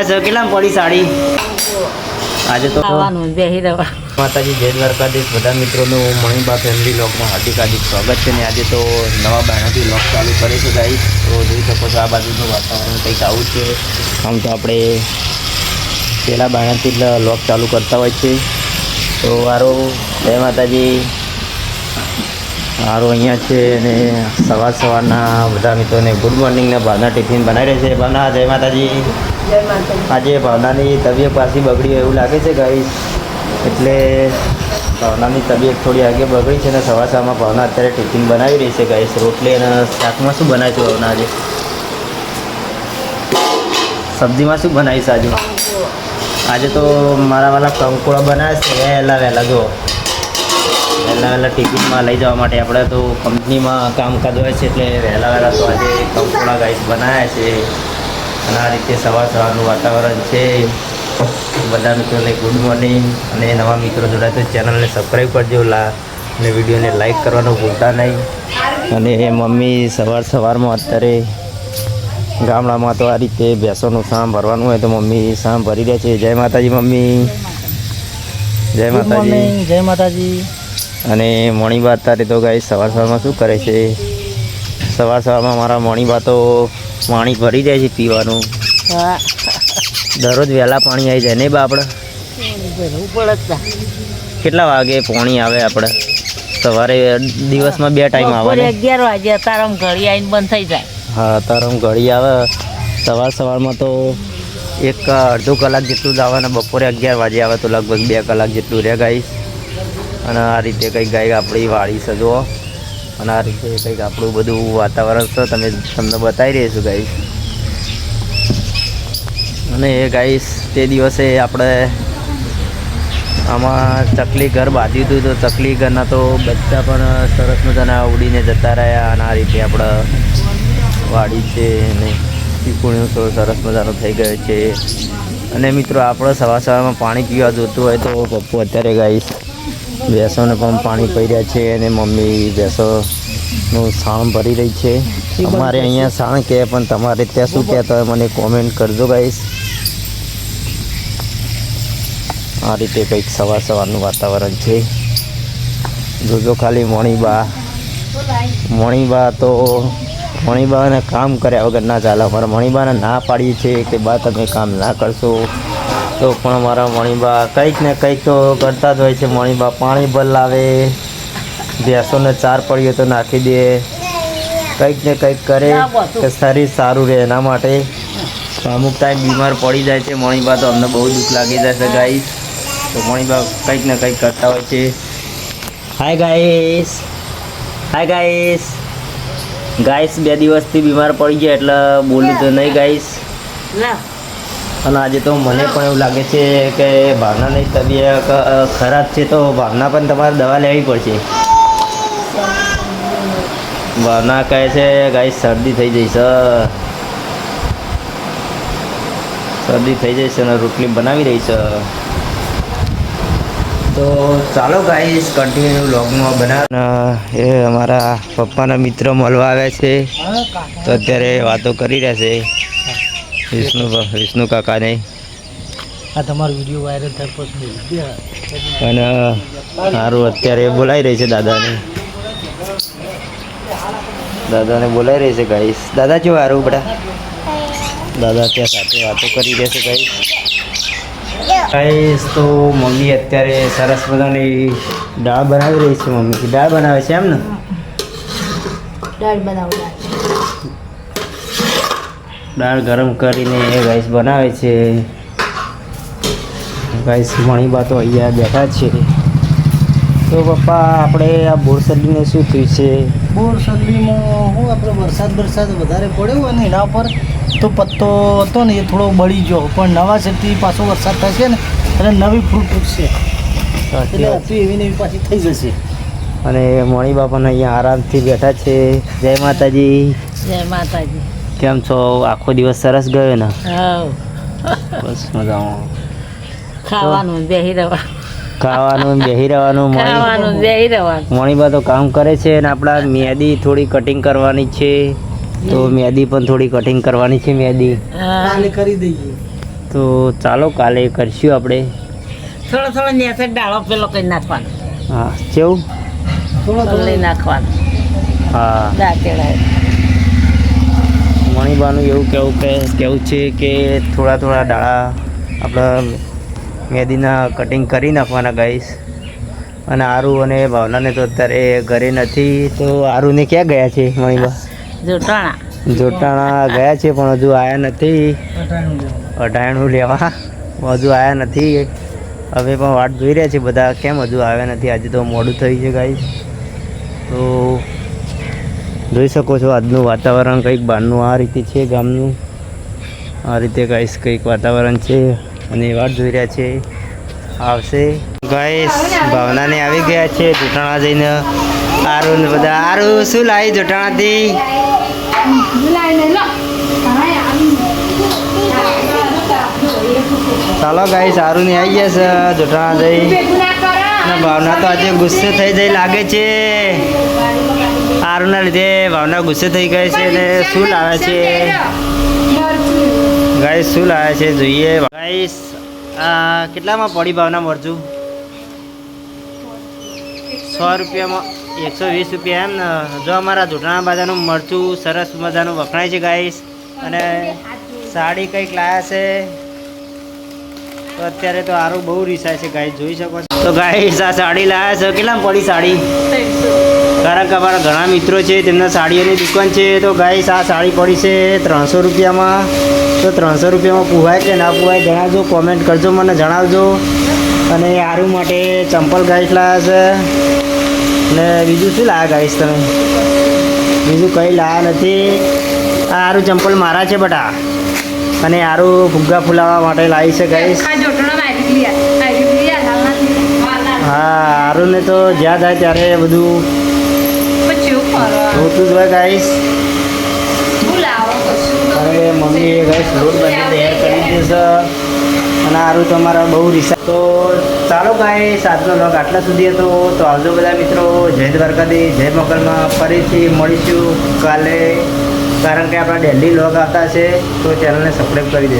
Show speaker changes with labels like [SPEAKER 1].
[SPEAKER 1] લાવ્યા છો? કેટલા પડી સાડી? આજે તો માતાજી જય દ્વારકાધીશ. બધા મિત્રોનું મણીબા ફેમિલી લોકમાં હાર્દિક હાર્દિક સ્વાગત છે ને આજે તો નવા બાયણાથી લોક ચાલુ કરે છે ગાઈસ તો જોઈ શકો છો આ બાજુનું વાતાવરણ કંઈક આવું જ છે. આમ તો આપણે પહેલાં જ લોક ચાલુ કરતા હોય છે. તો વારો. જય માતાજી. મારો અહીંયા છે અને સવાર સવારના બધા મિત્રોને ગુડ મોર્નિંગ ને ભાવના ટિફિન બનાવી રહી છે. ભાવના જય માતાજી. આજે ભાવનાની તબિયત પાછી બગડી હોય એવું લાગે છે ગાઈ એટલે ભાવનાની તબિયત થોડી આગે બગડી છે ને સવાર સવારમાં ભાવના અત્યારે ટિફિન બનાવી રહી છે ગાઈસ. રોટલી અને શાકમાં શું બનાવ્યું છે ભાવના આજે? સબ્જીમાં શું બનાવીશ આજે? આજે તો મારા વાલા કંકોળા બનાવે છે. વહેલા વહેલા જો વહેલા વહેલા ટિફિનમાં લઈ જવા માટે આપણે તો કંપનીમાં કામકાજ હોય છે એટલે વહેલા વહેલા તો આજે કંકોળા ગાઈસ બનાવ્યા છે. અને આ રીતે સવાર સવારનું વાતાવરણ છે. બધા મિત્રોને ગુડ મોર્નિંગ અને નવા મિત્રો જોડાય તો ચેનલને સબસ્ક્રાઈબ કરજો. લા અને વિડીયોને લાઈક કરવાનું ભૂલતા નહીં. અને મમ્મી સવાર સવારમાં અત્યારે ગામડામાં તો આ રીતે ભેંસોનું સામ ભરવાનું હોય તો મમ્મી સામ ભરી રહ્યા છે. જય માતાજી મમ્મી. જય માતાજી.
[SPEAKER 2] જય માતાજી.
[SPEAKER 1] અને મણીબા અત્યારે તો ગાય સવાર સવારમાં શું કરે છે? સવાર સવારમાં મારા મણીબા તો પાણી ભરી જાય છે પીવાનું. દરરોજ વહેલા પાણી આવી જાય નહીં બા આપણે. કેટલા વાગે પાણી આવે આપણે સવારે દિવસમાં બે ટાઈમ આવે
[SPEAKER 2] અગિયાર વાગે તારામ ઘડી આવીને બંધ થઈ જાય.
[SPEAKER 1] હા તારમ ઘડી આવે. સવાર સવારમાં તો એક અડધો કલાક જેટલું જ આવે ને બપોરે અગિયાર વાગે આવે તો લગભગ બે કલાક જેટલું રહે ગાઈશ અને આ રીતે કંઈક ગાય આપણી વાળી સજવો અને આ રીતે કંઈક આપણું બધું વાતાવરણ છે, તમે તમને બતાવી રહીશું ગાઈશ અને એ ગાઈશ તે દિવસે આપણે આમાં ચકલી ઘર બાંધ્યું હતું, તો ચકલી ઘરના તો બચ્ચા પણ સરસ મજાના ઉડીને જતા રહ્યા અને આ રીતે આપણે વાડી છે અને તો સરસ મજાનું થઈ ગયો છે. અને મિત્રો, આપણે સવાર સવારમાં પાણી પીવા જોતું હોય તો પપ્પુ અત્યારે ગાઈશ ભેંસોને પણ પાણી પી રહ્યા છે અને મમ્મી ભેંસોનું સાણ ભરી રહી છે. અમારે અહીંયા સાણ કહે પણ તમારે ત્યાં શું કહેતા હોય મને કોમેન્ટ કરજો ગાઈશ આ રીતે કંઈક સવાર સવારનું વાતાવરણ છે. જોજો ખાલી મોણીબા. મોણીબા તો મણીબાને કામ કર્યા વગર ના ચાલે. અમારા મણીબાને ના પાડીએ છીએ કે બા, તમે કામ ના કરશો. તો પણ મારા મણીબા કંઈક ને કંઈક તો કરતા જ હોય છે. મણીબા પાણી ભર લાવે ભેંસોને ચાર પડ્યો તો નાખી દે. કંઈક ને કંઈક કરે કે શરીર સારું રહે એના માટે. અમુક ટાઈમ બીમાર પડી જાય છે. મણીબા તો અમને બહુ દુઃખ લાગી જાય છે ગાઈસ. તો મણીબા કંઈક ને કંઈક કરતા હોય છે. Hi guys hi guys guys બે દિવસથી બીમાર પડી ગયા એટલે બોલું તો નહીં ગાઈસ
[SPEAKER 2] લા.
[SPEAKER 1] અને આજે તો મને પણ એવું લાગે છે કે ભાવનાની તબિયત ખરાબ છે તો ભાવના પણ તમારે દવા લેવી પડશે. ભાવના કહે છે, ગાઈસ, શરદી થઈ જઈશ શરદી થઈ જઈશ અને રોટલી બનાવી રહી તો ચાલો ગાઈસ કન્ટિન્યુ લોગમાં બનાવ. એ અમારા પપ્પાના મિત્ર મળવા આવ્યા છે. તો અત્યારે વાતો કરી રહ્યા છે. વિષ્ણુ વિષ્ણુ કાકાને
[SPEAKER 2] આ તમારો વીડિયો વાયરલ થાય પછી
[SPEAKER 1] અને સારું અત્યારે બોલાવી રહી છે દાદાને. દાદાને બોલાવી રહી છે ગાઈસ દાદા કેવું સારું બધા દાદા ત્યાં સાથે વાતો કરી રહેશે ગાઈસ ગાઈસ તો મમ્મી અત્યારે સરસ મજાની દાળ બનાવી રહી છે મમ્મી. દાળ બનાવે છે એમ ને?
[SPEAKER 2] દાળ બનાવું
[SPEAKER 1] દાળ ગરમ કરીને એ ગાઈસ બનાવે છે. ગાઈસ ઘણી તો અહીંયા બેઠા છે. તો પપ્પા આપણે આ બોરસદીને શું થયું છે?
[SPEAKER 3] બોર સદીમાં હું આપણે વરસાદ વરસાદ વધારે પડ્યો અને એના પર તો પત્તો હતો ને એ થોડો બળી ગયો. પણ નવા છેથી પાછો વરસાદ થશે ને એટલે નવી ફ્રૂટ ઉગશે. એટલે હતી એવી ને એવી પાછી થઈ જશે.
[SPEAKER 1] અને મણી બાપાને અહીંયા આરામથી બેઠા છે. જય માતાજી.
[SPEAKER 2] જય માતાજી.
[SPEAKER 1] કેમ છો? આખો દિવસ સરસ ગયો ને? બસ મજામાં.
[SPEAKER 2] ખાવાનું બેહી રહેવા
[SPEAKER 1] ખાવાનું બેહી રહેવાનું
[SPEAKER 2] ખાવાનું
[SPEAKER 1] મણી
[SPEAKER 2] બેહી રહેવાનું.
[SPEAKER 1] મણીબા તો કામ કરે છે અને આપણા મેદી થોડી કટિંગ કરવાની છે. તો મેદી પણ થોડી કટિંગ કરવાની છે મેદી
[SPEAKER 3] કાલે કરી દઈએ.
[SPEAKER 1] તો ચાલો કાલે કરશું આપણે.
[SPEAKER 4] થોડો થોડો નેસે ડાળો પેલો કરી નાખવાનો.
[SPEAKER 1] હા કેવું?
[SPEAKER 3] થોડો
[SPEAKER 4] થોડો. નાખવાનો.
[SPEAKER 1] હા.
[SPEAKER 4] દાંતેડા.
[SPEAKER 1] મણીબાનું એવું કેવું કે કેવું છે કે થોડા થોડા ડાળા આપણા મેદીના કટિંગ કરી નાખવાના ગાઈશ અને આરુ અને ભાવનાને તો અત્યારે ઘરે નથી તો આરુને ક્યાં ગયા છે મણીબા?
[SPEAKER 4] જોટાણા.
[SPEAKER 1] જોટાણા ગયા છે પણ હજુ આવ્યા નથી. અઢાણું લેવા. હજુ આવ્યા નથી. હવે પણ વાટ જોઈ રહ્યા છે બધા કેમ હજુ આવ્યા નથી? આજે તો મોડું થયું છે ગાઈસ તો જોઈ શકો છો આજનું વાતાવરણ કંઈક બહારનું આ રીતે છે ગામનું. આ રીતે ગાઈસ કંઈક વાતાવરણ છે અને વાટ જોઈ રહ્યા છે. આવશે. ગાઈસ ભાવનાને આવી ગયા છે જોટાણા જઈને. આરુ બધા, આરુ, શું લાવી જોટાણાથી? ચાલો ગાઈસ આરુ ને આવી ગયા છે જોટાણા જઈ. ભાવના તો આજે ગુસ્સે થઈ જઈ લાગે છે. આરુના લીધે ભાવના ગુસ્સે થઈ ગઈ છે અને શું લાવે છે? ગાઈસ, શું લાવે છે? જોઈએ. ગાઈસ કેટલામાં પડી ભાવના મરચું સો રૂપિયામાં, એકસો વીસ રૂપિયા એમ ને. જો અમારા જોટાણા બાજાનું મરચું સરસ મજાનું વખણાય છે, ગાઈસ. અને સાડી કંઈક લાયા છે. તો અત્યારે તો આરો બહુ રીસાય છે ગાય જોઈ શકો છો. તો ગાય આ સાડી લાયા છે. કેટલામાં પડી સાડી? કારણ કે અમારા ઘણા મિત્રો છે, તેમના સાડીઓની દુકાન છે. તો ગાઈસ, આ સાડી પડી છે ત્રણસો રૂપિયામાં. તો ત્રણસો રૂપિયામાં પુવાય કે ના પુવાય જણાવજો કોમેન્ટ કરજો મને, જણાવજો. અને આરુ માટે ચંપલ ગાઈસ લાવ્યા છે. અને બીજું શું લાવ્યા ગાઈસ તમે? બીજું કંઈ લાવ્યા નથી. આ આરું ચંપલ મારા છે બટા. અને આરું ફુગ્ગા ફુલાવા માટે લાવી છે, ગાઈસ. હા આરુને તો જ્યાં થાય ત્યારે બધું જોતું જ હોય ગાઈશ અને મમ્મીએ ગાઈસ લોટ બધી તૈયાર કરી દેશે અને આરું તો અમારા બહુ રિસા તો ચાલો ગાઈસ આજનો લોગ આટલા સુધી હતો. તો આવજો બધા મિત્રો. જય દ્વારકાધીશ જય મકરમાં ફરીથી મળીશું કાલે. કારણ કે આપણા ડેલી લોગ આવતા છે તો ચેનલને સબસ્ક્રાઈબ કરી દેજો.